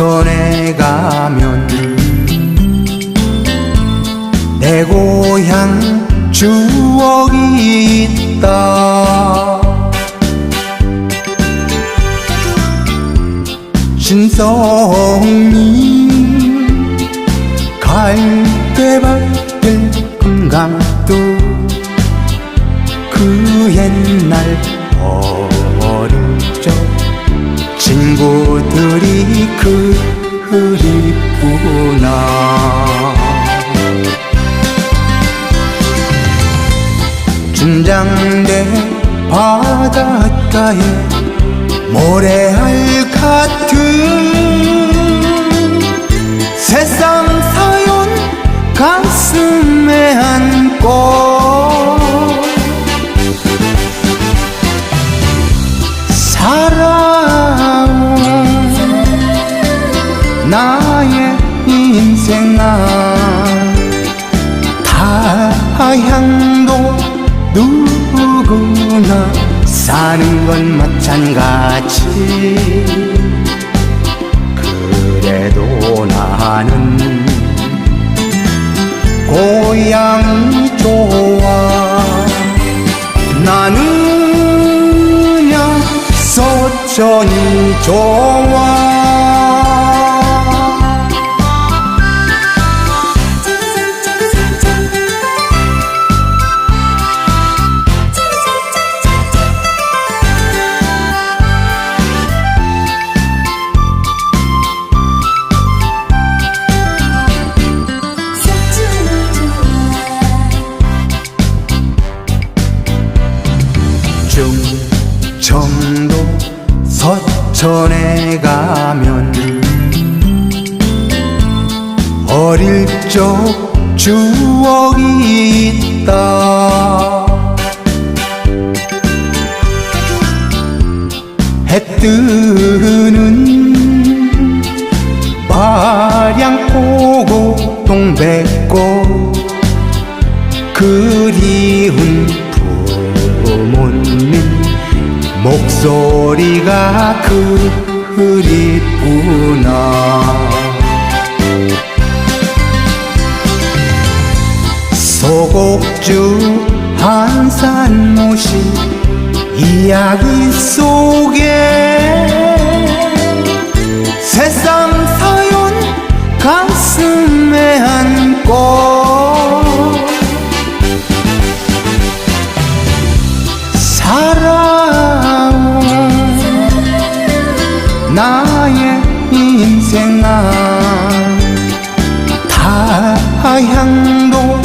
전에 가면 내 고향 추억이 있다. 신성님 갈대밭 친구들이 그립구나 준장대 바닷가에 모래알 같은 나의 인생아. 타향도 누구나 사는 건 마찬가지. 그래도 나는 고향이 좋아. 나는 그냥 서천이 좋아 충청도 서천에 가면 어릴 적 추억이 있다. 해 뜨는 마량 보고 동백꽃 그리운 목소리가 그립구나. 소곡주 한산 모시 이야기 속에 나의 인생아 타향도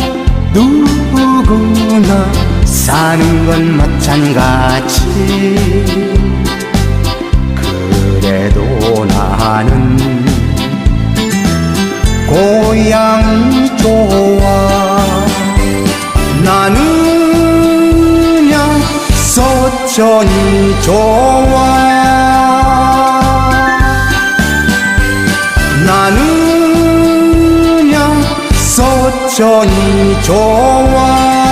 누구나 사는 건 마찬가지. 그래도 나는 고향이 좋아. 나는 그냥 서천이 좋아 정이 좋아.